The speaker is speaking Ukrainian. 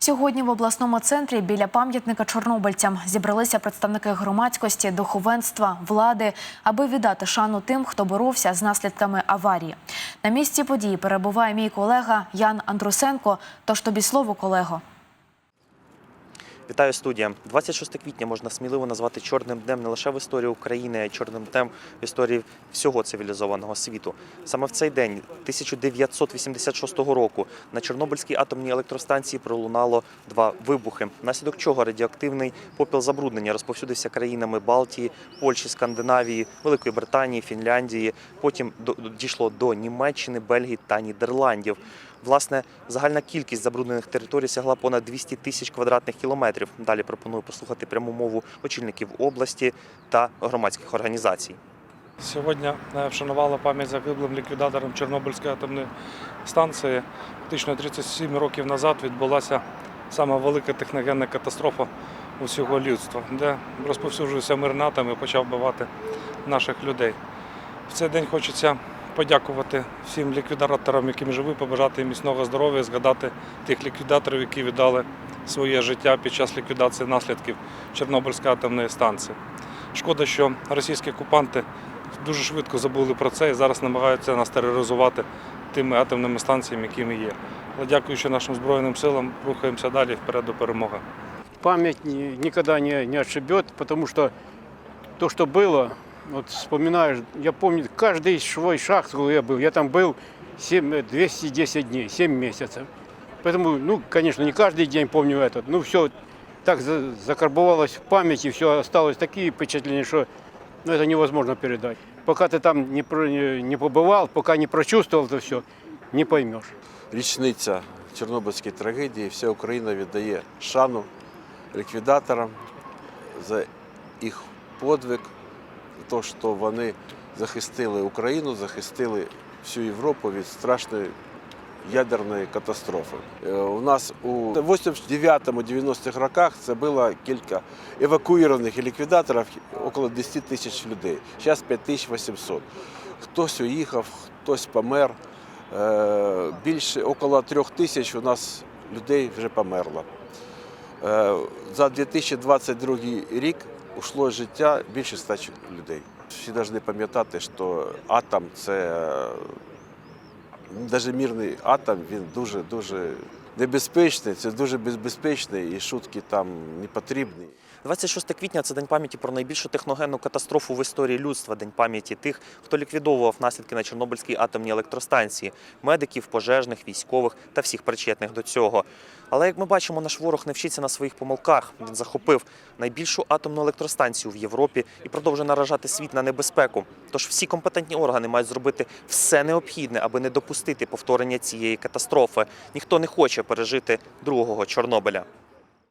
Сьогодні в обласному центрі біля пам'ятника чорнобильцям зібралися представники громадськості, духовенства, влади, аби віддати шану тим, хто боровся з наслідками аварії. На місці події перебуває мій колега Ян Андрусенко. Тож тобі слово, колего. Вітаю студія. 26 квітня можна сміливо назвати чорним днем не лише в історії України, а й чорним днем в історії всього цивілізованого світу. Саме в цей день, 1986 року, на Чорнобильській атомній електростанції пролунало два вибухи, внаслідок чого радіоактивний попіл забруднення розповсюдився країнами Балтії, Польщі, Скандинавії, Великої Британії, Фінляндії. Потім дійшло до Німеччини, Бельгії та Нідерландів. Власне, загальна кількість забруднених територій сягла понад 200 тисяч квадратних кілометрів. Далі пропоную послухати пряму мову очільників області та громадських організацій. Сьогодні е, вшанували пам'ять загиблим ліквідаторам Чорнобильської атомної станції. Фактично 37 років назад відбулася сама велика техногенна катастрофа усього людства, де розповсюджувався мирний атом і почав вбивати наших людей. В цей день хочеться подякувати всім ліквідаторам, яким живі, побажати їм міцного здоров'я, згадати тих ліквідаторів, які віддали своє життя під час ліквідації наслідків Чорнобильської атомної станції. Шкода, що російські окупанти дуже швидко забули про це і зараз намагаються нас тероризувати тими атомними станціями, якими є. Але дякуючи нашим Збройним силам, рухаємося далі вперед до перемоги. память никогда не, отшибет, потому что то, что было, вот вспоминаешь, я помню, каждый свой шаг, где я был, я там был 7, 210 дней, 7 месяцев. Поэтому, ну, конечно, не каждый день помню этот, ну, все так за- закарбовалось в памяти, все осталось такие впечатления, что ну, это невозможно передать. Пока ты там не, про- не, не побывал, пока не прочувствовал это все, не поймешь. річниця Чорнобильської трагедії, вся Україна віддає шану ліквідаторам за їх подвиг, за те, що вони захистили Україну, захистили всю Європу від страшної ядерної катастрофи. Е, У нас у 89-90-х роках це було кілька евакуйованих і ліквідаторів, около 10 тисяч людей. Зараз 5800. Хтось уїхав, хтось помер. Е, Більше около трьох тисяч у нас людей вже померло. Е, За 2022 рік ушло життя більше ста людей. Всі повинні пам'ятати, що атом це навіть мирний атом, він дуже дуже небезпечний, це дуже безпечний і шутки там не потрібні. 26 квітня це день пам'яті про найбільшу техногенну катастрофу в історії людства, день пам'яті тих, хто ліквідовував наслідки на Чорнобильській атомній електростанції, медиків, пожежних, військових та всіх причетних до цього. Але як ми бачимо, наш ворог не вчиться на своїх помилках. Він захопив найбільшу атомну електростанцію в Європі і продовжує наражати світ на небезпеку. Тож всі компетентні органи мають зробити все необхідне, аби не допустити повторення цієї катастрофи. Ніхто не хоче пережити другого Чорнобиля.